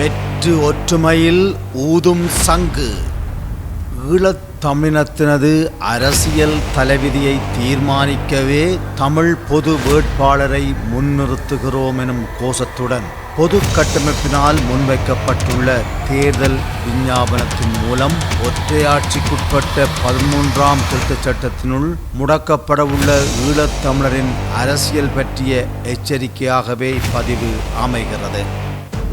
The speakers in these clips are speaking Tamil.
வெற்று ஒற்றுமையில் ஊதும் சங்கு. ஈழத்தமிழினத்தினது அரசியல் தலைவிதியை தீர்மானிக்கவே தமிழ் பொது வேட்பாளரை முன்னிறுத்துகிறோம் எனும் கோஷத்துடன் பொது கட்டமைப்பினால் முன்வைக்கப்பட்டுள்ள தேர்தல் விஞ்ஞாபனத்தின் மூலம் ஒற்றையாட்சிக்குட்பட்ட பதிமூன்றாம் திருத்தச் சட்டத்தினுள் முடக்கப்படவுள்ள ஈழத்தமிழரின் அரசியல் பற்றிய எச்சரிக்கையாகவே பதிவு அமைகிறது.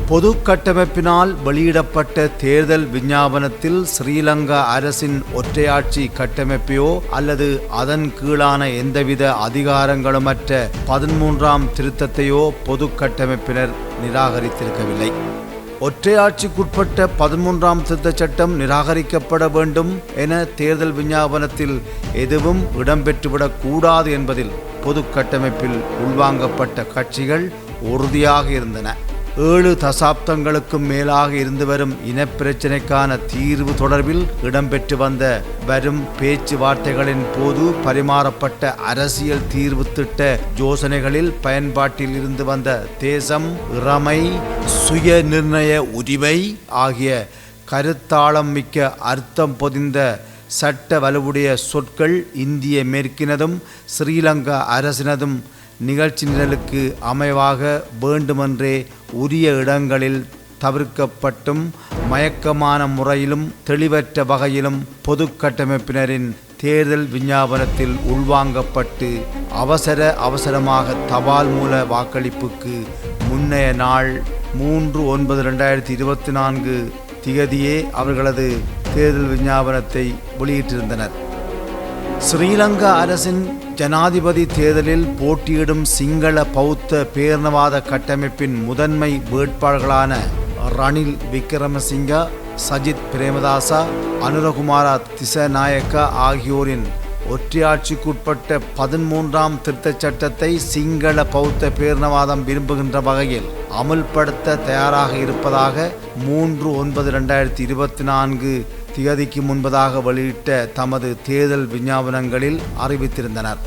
பொது கட்டமைப்பினால் வெளியிடப்பட்ட தேர்தல் விஞ்ஞாபனத்தில் ஸ்ரீலங்கா அரசின் ஒற்றையாட்சி கட்டமைப்பையோ அல்லது அதன் கீழான எந்தவித அதிகாரங்களுமற்ற பதிமூன்றாம் திருத்தத்தையோ பொது கட்டமைப்பினர் நிராகரித்திருக்கவில்லை. ஒற்றையாட்சிக்குட்பட்ட பதிமூன்றாம் திருத்தச் சட்டம் நிராகரிக்கப்பட வேண்டும் என தேர்தல் விஞ்ஞாபனத்தில் எதுவும் இடம்பெற்றுவிடக் கூடாது என்பதில் பொது கட்டமைப்பில் உள்வாங்கப்பட்ட கட்சிகள் உறுதியாக இருந்தன. ஏழு தசாப்தங்களுக்கும் மேலாக இருந்து வரும் இனப்பிரச்சினைக்கான தீர்வு தொடர்பில் இடம்பெற்று வந்த வரும் பேச்சுவார்த்தைகளின் போது பரிமாறப்பட்ட அரசியல் தீர்வு திட்ட யோசனைகளில் பயன்பாட்டில் இருந்து வந்த தேசம் இறமை சுய நிர்ணய உரிமை ஆகிய கருத்தாளம் மிக்க அர்த்தம் பொதிந்த சட்ட வலுவுடைய சொற்கள் இந்திய மேற்கினதும் ஸ்ரீலங்கா அரசினதும் நிகழ்ச்சி நிரலுக்கு அமைவாக வேண்டுமென்றே உரிய இடங்களில் தவிர்க்கப்பட்டும் மயக்கமான முறையிலும் தெளிவற்ற வகையிலும் பொது கட்டமைப்பினரின் தேர்தல் விஞ்ஞாபனத்தில் உள்வாங்கப்பட்டு அவசர அவசரமாக தபால் மூல வாக்களிப்புக்கு முன்னைய நாள் மூன்று ஒன்பது ரெண்டாயிரத்தி இருபத்தி நான்கு திகதியே அவர்களது தேர்தல் விஞ்ஞாபனத்தை வெளியிட்டிருந்தனர். ஸ்ரீலங்கா அரசின் ஜனாதிபதி தேர்தலில் போட்டியிடும் சிங்கள பௌத்த பேரணவாத கட்டமைப்பின் முதன்மை வேட்பாளர்களான ரணில் விக்ரமசிங்க சஜித் பிரேமதாசா அனுரகுமாரா திசநாயக்கா ஆகியோரின் ஒற்றையாட்சிக்குட்பட்ட பதிமூன்றாம் திருத்தச் சட்டத்தை சிங்கள பௌத்த பேரணவாதம் விரும்புகின்ற வகையில் அமுல்படுத்த தயாராக இருப்பதாக மூன்று ஒன்பது ரெண்டாயிரத்தி இருபத்தி நான்கு திகதிக்கு முன்பதாக வெளியிட்ட தமது தேர்தல் விஞ்ஞாபனங்களில் அறிவித்திருந்தனர்.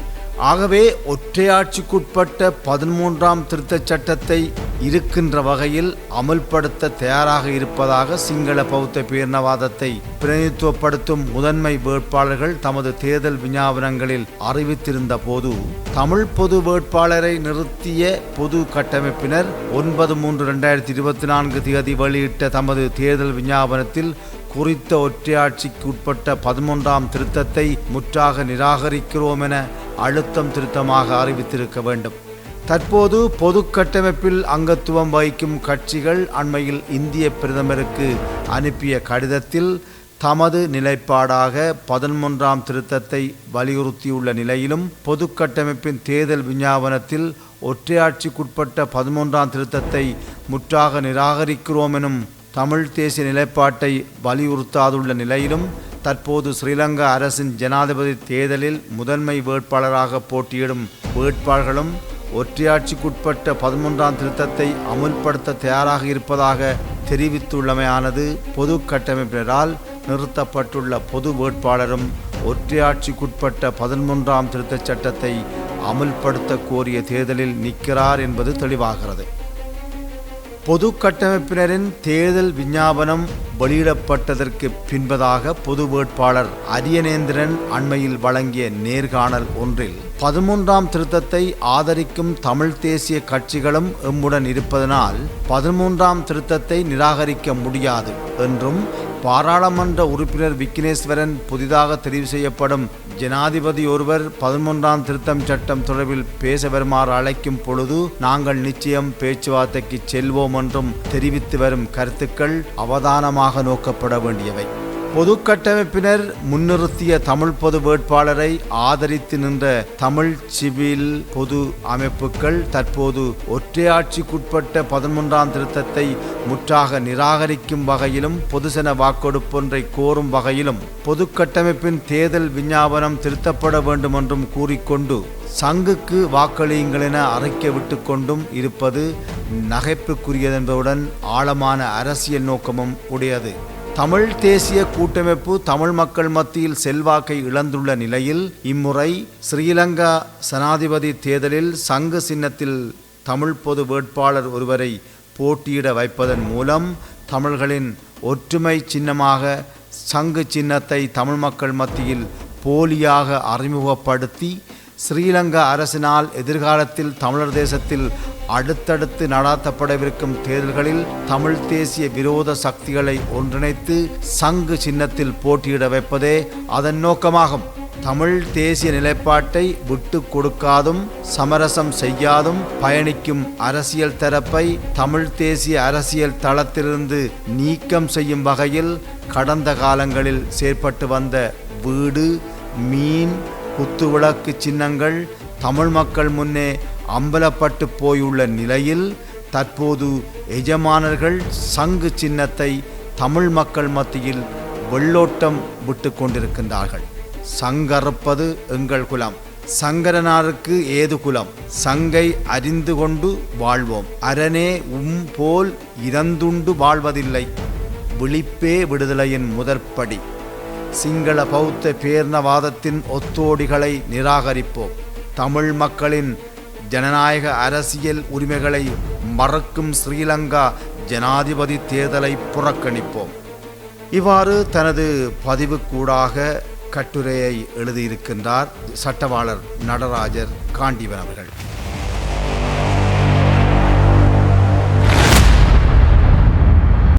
ஆகவே ஒற்றையாட்சிக்குட்பட்ட பதிமூன்றாம் திருத்தச் சட்டத்தை இருக்கின்ற வகையில் அமுல்படுத்த தயாராக இருப்பதாக சிங்கள பௌத்த பேரினவாதத்தை பிரதிநிதித்துவப்படுத்தும் முதன்மை வேட்பாளர்கள் தமது தேர்தல் விஞ்ஞாபனங்களில் அறிவித்திருந்த போது தமிழ் பொது வேட்பாளரை நிறுத்திய பொது கட்டமைப்பினர் ஒன்பது மூன்று ரெண்டாயிரத்தி இருபத்தி நான்கு தேதி வெளியிட்ட தமது தேர்தல் விஞ்ஞாபனத்தில் குறித்த ஒற்றையாட்சிக்கு உட்பட்ட பதிமூன்றாம் திருத்தத்தை முற்றாக நிராகரிக்கிறோம் என அழுத்தம் திருத்தமாக அறிவித்திருக்க வேண்டும். தற்போது பொது கட்டமைப்பில் அங்கத்துவம் வகிக்கும் கட்சிகள் அண்மையில் இந்திய பிரதமருக்கு அனுப்பிய கடிதத்தில் தமது நிலைப்பாடாக பதிமூன்றாம் திருத்தத்தை வலியுறுத்தியுள்ள நிலையிலும் பொது கட்டமைப்பின் தேர்தல் விஞ்ஞாபனத்தில் ஒற்றையாட்சிக்குட்பட்ட பதிமூன்றாம் திருத்தத்தை முற்றாக நிராகரிக்கிறோம் எனும் தமிழ் தேசிய நிலைப்பாட்டை வலியுறுத்தாதுள்ள நிலையிலும் தற்போது ஸ்ரீலங்கா அரசின் ஜனாதிபதி தேர்தலில் முதன்மை வேட்பாளராக போட்டியிடும் வேட்பாளர்களும் ஒற்றையாட்சிக்குட்பட்ட பதிமூன்றாம் திருத்தத்தை அமுல்படுத்த தயாராக இருப்பதாக தெரிவித்துள்ளமையானது பொது கட்டமைப்பினரால் நிறுத்தப்பட்டுள்ள பொது வேட்பாளரும் ஒற்றையாட்சிக்குட்பட்ட பதிமூன்றாம் திருத்தச் சட்டத்தை அமுல்படுத்த கோரிய தேர்தலில் நிற்கிறார் என்பது தெளிவாகிறது. பொது கட்டமைப்பினரின் தேர்தல் விஞ்ஞாபனம் வெளியிடப்பட்டதற்கு பின்பதாக பொது வேட்பாளர் அரியநேந்திரன் அண்மையில் வழங்கிய நேர்காணல் ஒன்றில் பதிமூன்றாம் திருத்தத்தை ஆதரிக்கும் தமிழ் தேசிய கட்சிகளும் எம்முடன் இருப்பதனால் பதிமூன்றாம் திருத்தத்தை நிராகரிக்க முடியாது என்றும் பாராளுமன்ற உறுப்பினர் விக்னேஸ்வரன் புதிதாக தெரிவு செய்யப்படும் ஜனாதிபதி ஒருவர் பதிமூன்றாம் திருத்தம் சட்டம் தொடர்பில் பேச வருமாறு அழைக்கும் பொழுது நாங்கள் நிச்சயம் பேச்சுவார்த்தைக்கு செல்வோம் என்றும் தெரிவித்து வரும் கருத்துக்கள் அவதானமாக நோக்கப்பட வேண்டியவை. பொது கட்டமைப்பினர் முன்னிறுத்திய தமிழ் பொது வேட்பாளரை ஆதரித்து நின்ற தமிழ் சிவில் பொது அமைப்புகள் தற்போது ஒற்றையாட்சிக்குட்பட்ட பதிமூன்றாம் திருத்தத்தை முற்றாக நிராகரிக்கும் வகையிலும் பொதுசன வாக்கெடுப்பொன்றை கோரும் வகையிலும் பொது கட்டமைப்பின் தேர்தல் விஞ்ஞாபனம் திருத்தப்பட வேண்டும் என்றும் கூறிக்கொண்டு சங்குக்கு வாக்களியுங்கள் என அறிக்கை விட்டு கொண்டும் இருப்பது நகைப்புக்குரியதென்பதுடன் ஆழமான அரசியல் நோக்கமும் உடையது. தமிழ் தேசிய கூட்டமைப்பு தமிழ் மக்கள் மத்தியில் செல்வாக்கை இழந்துள்ள நிலையில் இம்முறை ஸ்ரீலங்கா சனாதிபதி தேர்தலில் சங்கு சின்னத்தில் தமிழ் பொது வேட்பாளர் ஒருவரை போட்டியிட வைப்பதன் மூலம் தமிழர்களின் ஒற்றுமை சின்னமாக சங்கு சின்னத்தை தமிழ் மக்கள் மத்தியில் போலியாக அறிமுகப்படுத்தி ஸ்ரீலங்கா அரசினால் எதிர்காலத்தில் தமிழர் தேசத்தில் அடுத்தடுத்து நடாத்தப்படவிருக்கும் தேர்தல்களில் தமிழ் தேசிய விரோத சக்திகளை ஒன்றிணைத்து சங்கு சின்னத்தில் போட்டியிட வைப்பதே அதன் நோக்கமாகும். தமிழ் தேசிய நிலைப்பாட்டை விட்டு கொடுக்காதும் சமரசம் செய்யாதும் பயணிக்கும் அரசியல் தரப்பை தமிழ் தேசிய அரசியல் தளத்திலிருந்து நீக்கம் செய்யும் வகையில் கடந்த காலங்களில் செயற்பட்டு வந்த வீடு மீன் குத்துவிளக்கு சின்னங்கள் தமிழ் மக்கள் முன்னே அம்பலப்பட்டு போயுள்ள நிலையில் தற்போது எஜமானர்கள் சங்கு சின்னத்தை தமிழ் மக்கள் மத்தியில் வெள்ளோட்டம் விட்டு கொண்டிருக்கின்றார்கள். சங்கறுப்பது எங்கள் குலம். சங்கரனாருக்கு ஏது குலம்? சங்கை அறிந்து கொண்டு வாழ்வோம். அரணே உம் போல் இறந்துண்டு வாழ்வதில்லை. விழிப்பே விடுதலையின் முதற்படி. சிங்கள பௌத்த பேர்ணவாதத்தின் ஒத்தோடிகளை நிராகரிப்போம். தமிழ் மக்களின் ஜனநாயக அரசியல் உரிமைகளை மறக்கும் ஸ்ரீலங்கா ஜனாதிபதி தேர்தலை புறக்கணிப்போம். இவ்வாறு தனது பதிவுக்கூடாக கட்டுரையை எழுதியிருக்கின்றார் சட்டவாளர் நடராஜர் காண்டிவன் அவர்கள்.